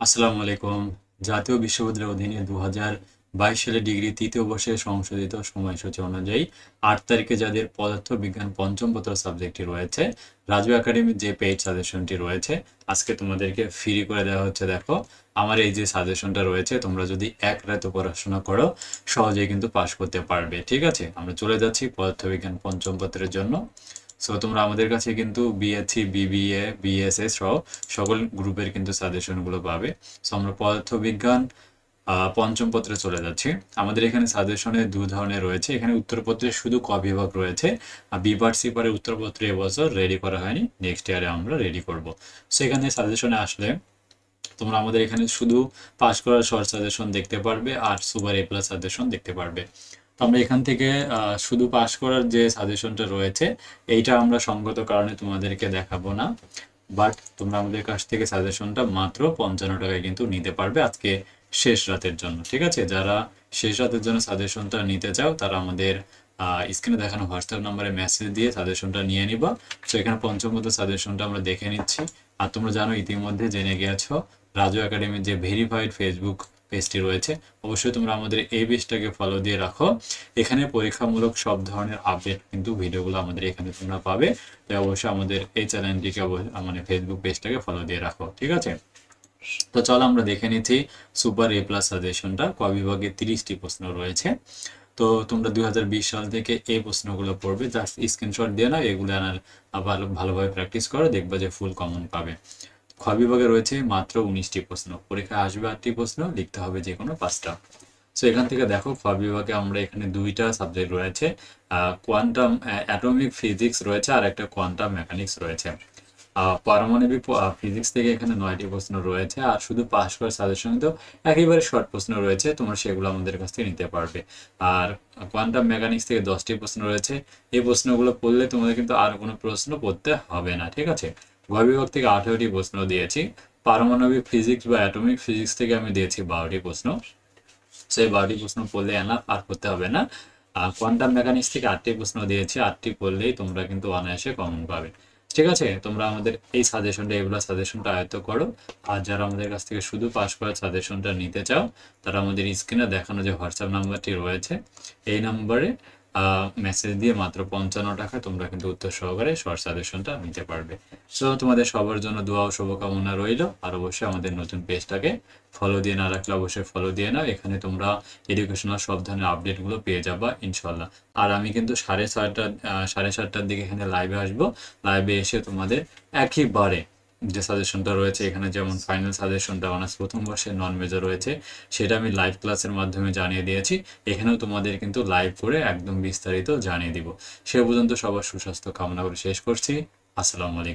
আসসালামু আলাইকুম। জাতীয় বিশ্ববিদ্যালয়ের অধীনে দু বাইশ সালে ডিগ্রি তৃতীয় বর্ষে সংশোধিত সময়সূচি অনুযায়ী আট তারিখে যাদের পদার্থ বিজ্ঞান পঞ্চম পত্র সাবজেক্টটি রয়েছে, রাজু একাডেমির যে পেইড সাজেশনটি রয়েছে, আজকে তোমাদেরকে ফ্রি করে দেওয়া হচ্ছে। দেখো, আমার এই যে সাজেশনটা রয়েছে, তোমরা যদি এক রাতে পড়াশোনা করো, সহজেই কিন্তু পাশ করতে পারবে। ঠিক আছে? আমরা চলে যাচ্ছি পদার্থবিজ্ঞান পঞ্চম পত্রের জন্য। সো তোমরা আমাদের কাছে কিন্তু বিএসসি বিবিএ বিএসএস সহ সকল গ্রুপের কিন্তু সাজেশনগুলো পাবে। সো আমরা পদার্থবিজ্ঞান পঞ্চম পত্রে চলে যাচ্ছি। আমাদের এখানে সাজেশনে দু ধরনের রয়েছে। এখানে উত্তরপত্রে শুধু ক বিভাগ রয়েছে। আর বি পার্ট সি পারে উত্তরপত্রে এবছর রেডি করা হয়নি। নেক্সট ইয়ারে আমরা রেডি করব। সো এখানে সাজেশনে আসলে তোমরা আমাদের এখানে শুধু পাস করার শর্ট সাজেশন দেখতে পারবে আর সুপার এ প্লাস সাজেশন দেখতে পারবে। তো আমরা এখান থেকে শুধু পাস করার যে সাজেশনটা রয়েছে, এইটা আমরা সঙ্গত কারণে তোমাদেরকে দেখাবো না। বাট তোমরা আমাদের কাছ থেকে সাজেশনটা মাত্র পঞ্চান্ন টাকায় কিন্তু নিতে পারবে আজকে শেষ রাতের জন্য, ঠিক আছে? যারা শেষ রাতের জন্য সাজেশনটা নিতে চাও, তারা আমাদের স্ক্রিনে দেখানো হোয়াটসঅ্যাপ নাম্বারে মেসেজ দিয়ে সাজেশনটা নিয়ে নিবা। তো এখানে পঞ্চমত সাজেশনটা আমরা দেখে নিচ্ছি। আর তোমরা জানো, ইতিমধ্যে জেনে গিয়েছো, রাজু একাডেমির যে ভেরিফাইড ফেসবুক পেজটি রয়েছে, অবশ্যই তোমরা আমাদের এই পেজটাকে ফলো দিয়ে রাখো। এখানে পরীক্ষামূলক সব ধরনের আপডেট কিন্তু ভিডিওগুলো আমাদের এখানে তোমরা পাবে। তাই অবশ্যই আমাদের এই চ্যানেলটিকে মানে ফেসবুক পেজটাকে ফলো দিয়ে রাখো, ঠিক আছে? তো চলো আমরা দেখে নিচ্ছি সুপার এ প্লাস সাজেশনটা ক বিভাগে তিরিশটি প্রশ্ন রয়েছে। তো তোমরা দুই হাজার বিশ সাল থেকে এই প্রশ্নগুলো পড়বে জাস্ট স্ক্রিনশট দিয়ে নাও, এগুলো আনার ভালো ভালোভাবে প্র্যাকটিস করো, দেখবে যে ফুল কমন পাবে। খ বিভাগে রয়েছে মাত্র উনিশটি প্রশ্ন। পরীক্ষায় আসবে আটটি প্রশ্ন, লিখতে হবে যে কোনো পাঁচটা। সো এখান থেকে দেখো খ বিভাগে আমরা এখানে দুইটা সাবজেক্ট রয়েছে কোয়ান্টাম অ্যাটমিক ফিজিক্স রয়েছে আর একটা কোয়ান্টাম মেকানিক্স রয়েছে। পারমাণবিক ফিজিক্স থেকে এখানে নয়টি প্রশ্ন রয়েছে আর শুধু পাস করার সাজেশন তো একেবারে শর্ট প্রশ্ন রয়েছে, তোমরা সেগুলো আমাদের কাছ থেকে নিতে পারবে। আর কোয়ান্টাম মেকানিক্স থেকে দশটি প্রশ্ন রয়েছে, এই প্রশ্নগুলো পড়লে তোমাদের কিন্তু আর কোনো প্রশ্ন পড়তে হবে না, ঠিক আছে? বিভাগ থেকে আঠেরোটি প্রশ্ন দিয়েছি। পারমাণবিক ফিজিক্স বা অ্যাটমিক ফিজিক্স থেকে আমি দিয়েছি বারোটি প্রশ্ন। সেই বারোটি প্রশ্ন পড়লে এনাফ আর করতে হবে না। আর কোয়ান্টাম মেকানিক্স থেকে আটটি প্রশ্ন দিয়েছি, আটটি পড়লেই তোমরা কিন্তু অনায়াসে কমন পাবে। ঠিক আছে? তোমরা আমাদের এই সাজেশনটা এগুলো সাজেশনটা আয়ত্ত করো। আর যারা আমাদের কাছ থেকে শুধু পাস করার সাজেশনটা নিতে চাও, তারা আমাদের স্ক্রিনে দেখানো যে হোয়াটসঅ্যাপ নাম্বারটি রয়েছে, এই নাম্বারে মেসেজ দিয়ে মাত্র পঞ্চান্ন টাকা তোমরা কিন্তু উত্তর সহকারে শর্ট সাজেশনটা নিতে পারবে। সো তোমাদের সবার জন্য দোয়া ও শুভকামনা রইল। আর অবশ্যই আমাদের নতুন পেজটাকে ফলো দিয়ে না রাখলে অবশ্যই ফলো দিয়ে নাও। এখানে তোমরা এডুকেশনাল সব ধরনের আপডেটগুলো পেয়ে যাবা ইনশাল্লাহ আর আমি কিন্তু সাড়ে ছয়টা সাড়ে সাতটার দিকে এখানে লাইভে আসব। লাইভে এসে তোমাদের একইবারে যে সাজেশনটা রয়েছে, এখানে যেমন ফাইনাল সাজেশনটা অনার্স প্রথম বর্ষে নন মেজর রয়েছে, সেটা আমি লাইভ ক্লাসের মাধ্যমে জানিয়ে দিয়েছি। এখানেও তোমাদের কিন্তু লাইভ করে একদম বিস্তারিত জানিয়ে দিব। সে পর্যন্ত সবার সুস্বাস্থ্য কামনা করে শেষ করছি। আসসালামু আলাইকুম।